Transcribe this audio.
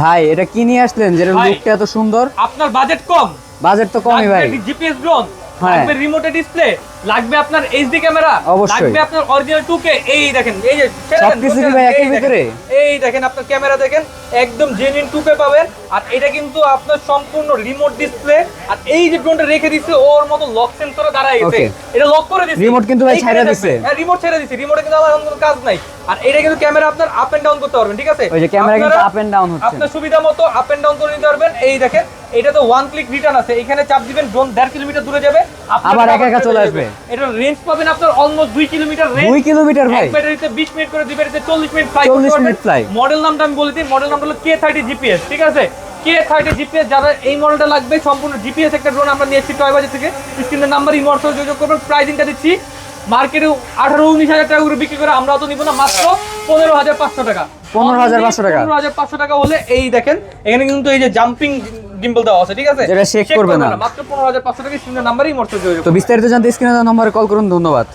ভাই এটা কি নিয়ে আসলেন যেটা। লুকটা এত সুন্দর আপনার বাজেট কম বাজেট তো কমই ভাই জিপিএস ড্রোন। লাগবে রিমোটে ডিসপ্লে লাগবে আপনার এইচডি ক্যামেরা লাগবে আপনার অরিজিনাল 2K এই দেখেন এই যে সবকিছু কি ভাই দেখেন। ভিতরে? এই দেখেন আপনার ক্যামেরা দেখেন একদম জেনুইন 2K পাবেন। আর এটা কিন্তু আপনার সম্পূর্ণ রিমোট ডিসপ্লে আর এই যে ড্রোনটা রেখে দিচ্ছে ওর মতো লক সেন্সরে দাঁড়ায় গেছে। এটা লক করে দিচ্ছে Remote কিন্তু ভাই দিছে। হ্যাঁ রিমোট ছেড়ে দিচ্ছে রিমোটে কিন্তু আমার কোনো কাজ নাই। আর এটা কিন্তু ক্যামেরা আপনার আপ এন্ড ডাউন করতে পারবেন ঠিক আছে? ওই যে ক্যামেরা কিন্তু আপ এন্ড ডাউন হচ্ছে। আপনার সুবিধা মতো আপ এন্ড ডাউন করে নিতে পারবেন। এই দেখেন এটা তো ওয়ান ক্লিক রিটার্ন আছে। এখানে চাপ দিবেন ড্রোন দেড় কিলোমিটার দূরে যাবে আবার একা একা চলে আসবে। এটা রেঞ্জ পাবেন আপনার অলমোস্ট দুই কিলোমিটার রেঞ্জ দুই কিলোমিটার ভাই। ব্যাটারিতে 20 মিনিট করে দুই ব্যাটারিতে 40 minute fly 40 minute fly। Model নামটা আমি বলে দিই মডেল নামটা হলো কে থার্টি জিপিএস ঠিক আছে? কে থার্টি জিপিএস যারা এই মডেলটা লাগবে সম্পূর্ণ জিপিএস একটা ড্রোন আমরা নিয়েছি টয় বাজার থেকে। স্ক্রিনের নাম্বার ইমোর সাথে যোগাযোগ করবেন। প্রাইসিংটা দিচ্ছি মার্কেটে আঠারো উনিশ হাজার টাকা করে বিক্রি করে আমরা তো নিব না মাত্র পনেরো হাজার পাঁচশো টাকা। 15,500 টাকা। পনেরো হাজার পাঁচশো টাকা হলে এই দেখেন এখানে কিন্তু এই যে জাম্পিং গিম্বল দেওয়া আছে ঠিক আছে? যেটা shake করবে না। মাত্র পনেরো হাজার পাঁচশো টাকা স্ক্রিনের নাম্বারই তো বিস্তারিত জানতে স্ক্রিনে নম্বরে কল করুন ধন্যবাদ।